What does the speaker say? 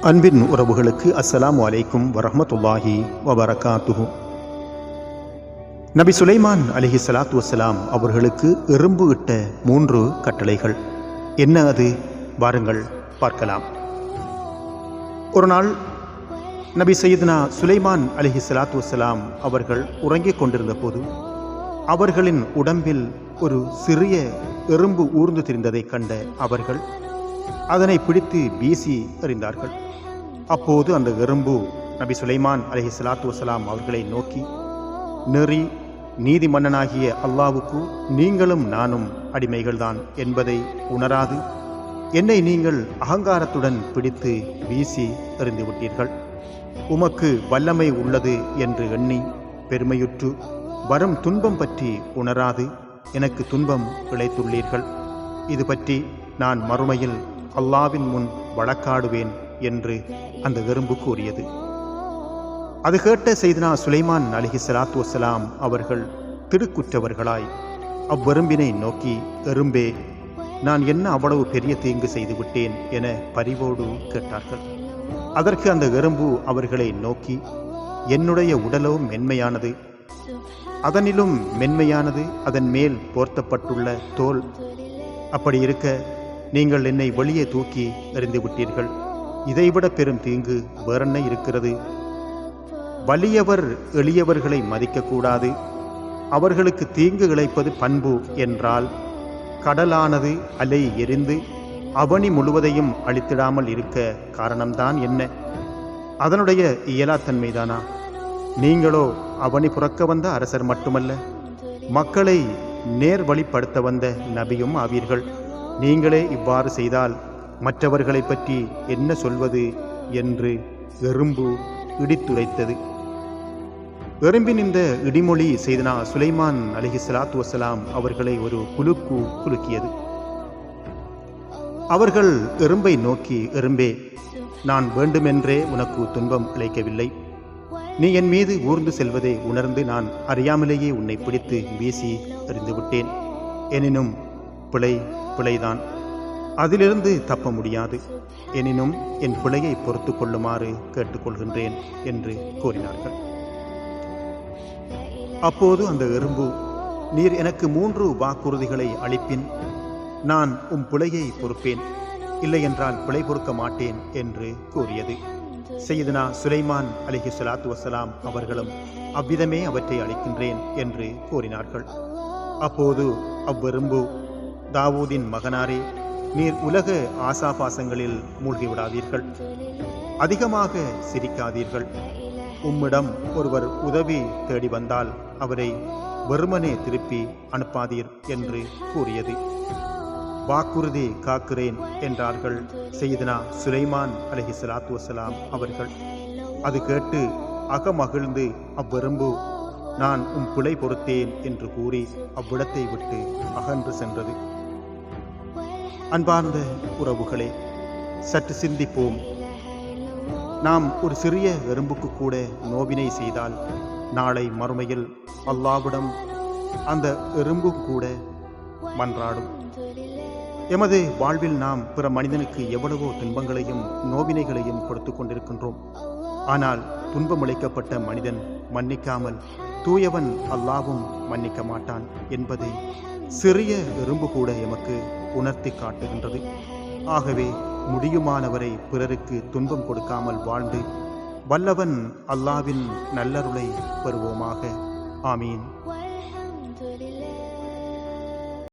அன்பின் உறவுகளுக்கு அஸ்ஸலாமு வலைக்கும் வரமத்துல்லாஹி வபரகாத்துஹு. நபி சுலைமான் அலிஹி சலாத்து வசலாம் அவர்களுக்கு எறும்பு இட்ட மூன்று கட்டளைகள். என்ன அது? வாருங்கள் பார்க்கலாம். ஒரு நாள் நபி சையதுனா சுலைமான் அலிஹி சலாத்து வசலாம் அவர்கள் உறங்கிக் கொண்டிருந்த போது அவர்களின் உடம்பில் ஒரு சிறிய எறும்பு ஊர்ந்து திரிந்ததை கண்ட அவர்கள் அதனை பிடித்து வீசி எறிந்தார்கள். அப்போது அந்த எறும்பு நபி சுலைமான் அலஹி சலாத்து வசலாம் அவர்களை நோக்கி நெறி நீதி மன்னனாகிய அல்லாவுக்கு நீங்களும் நானும் அடிமைகள்தான் என்பதை உணராது. என்னை நீங்கள் அகங்காரத்துடன் பிடித்து வீசி எறிந்து விட்டீர்கள். உமக்கு வல்லமை உள்ளது என்று எண்ணி பெருமையுற்று வரும் துன்பம் பற்றி உணராது. எனக்கு துன்பம் இழைத்துள்ளீர்கள். இது பற்றி நான் மறுமையில் அல்லாவின் முன் வழக்காடுவேன் என்று அந்த எறும்பு கூறியது. அது கேட்ட செய்தனா சுலைமான் அலிஹி சலாத்து வசலாம் அவர்கள் திடுக்குற்றவர்களாய் அவ்வெறும்பினை நோக்கி எறும்பே நான் என்ன அவ்வளவு பெரிய தீங்கு செய்துவிட்டேன் என பரிவோடு கேட்டார்கள். அதற்கு அந்த எறும்பு அவர்களை நோக்கி என்னுடைய உடலோ மென்மையானது அதனிலும் மென்மையானது அதன் மேல் போர்த்தப்பட்டுள்ள தோல் அப்படி இருக்க நீங்கள் என்னை வெளியே தூக்கி எறிந்து விட்டீர்கள் இதைவிட பெரும் தீங்கு வேறென்ன இருக்கிறது? வலியவர் எளியவர்களை மதிக்கக்கூடாது. அவர்களுக்கு தீங்கு இழைப்பது பண்பு என்றால் கடலானது அலை எரிந்து அவனி முழுவதையும் அழித்திடாமல் இருக்க காரணம்தான் என்ன? அதனுடைய இயலாத்தன்மைதானா? நீங்களோ அவனி புறக்க வந்த அரசர் மட்டுமல்ல மக்களை நேர் வழிப்படுத்த வந்த நபியும் ஆவீர்கள். நீங்களே இவ்வாறு செய்தால் மற்றவர்களை பற்றி என்ன சொல்வது என்று எறும்பு இடித்துரைத்தது. எறும்பின் இந்த இடிமொழி செய்தனா சுலைமான் அலிஹி சலாத்து வசலாம் அவர்களை ஒரு குலுக்கு குலுக்கியது. அவர்கள் எறும்பை நோக்கி எறும்பே நான் வேண்டுமென்றே உனக்கு துன்பம் இழைக்கவில்லை நீ என் மீது ஊர்ந்து செல்வதை உணர்ந்து நான் அறியாமலேயே உன்னை பிடித்து வீசி அறிந்துவிட்டேன் எனினும் பிழை பிழைதான். அதிலிருந்து தப்ப முடியாது. எனினும் என் பிழையை பொறுத்து கொள்ளுமாறு கேட்டுக்கொள்கின்றேன் என்று கூறினார்கள். அப்போது அந்த எறும்பு நீர் எனக்கு மூன்று வாக்குறுதிகளை அளிப்பின் நான் உம் பிழையை பொறுப்பேன். இல்லையென்றால் பிழை பொறுக்க மாட்டேன் என்று கூறியது. செய்தனா சுலைமான் அலிஹி சலாத்து வசலாம் அவர்களும் அவ்விதமே அவற்றை அளிக்கின்றேன் என்று கூறினார்கள். அப்போது அவ்வெறும்பு தாவூதின் மகனாரே நீர் உலக ஆசாபாசங்களில் மூழ்கிவிடாதீர்கள். அதிகமாக சிரிக்காதீர்கள். உம்மிடம் ஒருவர் உதவி தேடி வந்தால் அவரை வெறுமனே திருப்பி அனுப்பாதீர் என்று கூறியது. வாக்குறுதி காக்கிறேன் என்றார்கள் செய்தனா சுலைமான் அலஹி சலாத்து வசலாம் அவர்கள். அது கேட்டு அகமகிழ்ந்து அவ்வெறும்பு நான் உம் பிழை பொறுத்தேன் என்று கூறி அவ்விடத்தை விட்டு அகன்று சென்றது. அன்பார்ந்த உறவுகளே சற்று சிந்திப்போம். நாம் ஒரு சிறிய எறும்புக்கு கூட நோவினை செய்தால் நாளை மறுமையில் அல்லாவிடம் அந்த எறும்பு கூட மன்றாடும். எமது வாழ்வில் நாம் பிற மனிதனுக்கு எவ்வளவோ துன்பங்களையும் நோவினைகளையும் கொடுத்து கொண்டிருக்கின்றோம். ஆனால் துன்பமளிக்கப்பட்ட மனிதன் மன்னிக்காமல் தூயவன் அல்லாவும் மன்னிக்க மாட்டான் என்பதை சிறிய எறும்பு கூட எமக்கு உணர்த்தி காட்டுகின்றது. ஆகவே முடியுமானவரை பிறருக்கு துன்பம் கொடுக்காமல் வாழ்ந்து வல்லவன் அல்லாவின் நல்லருளை பெறுவோமாக. ஆமீன்.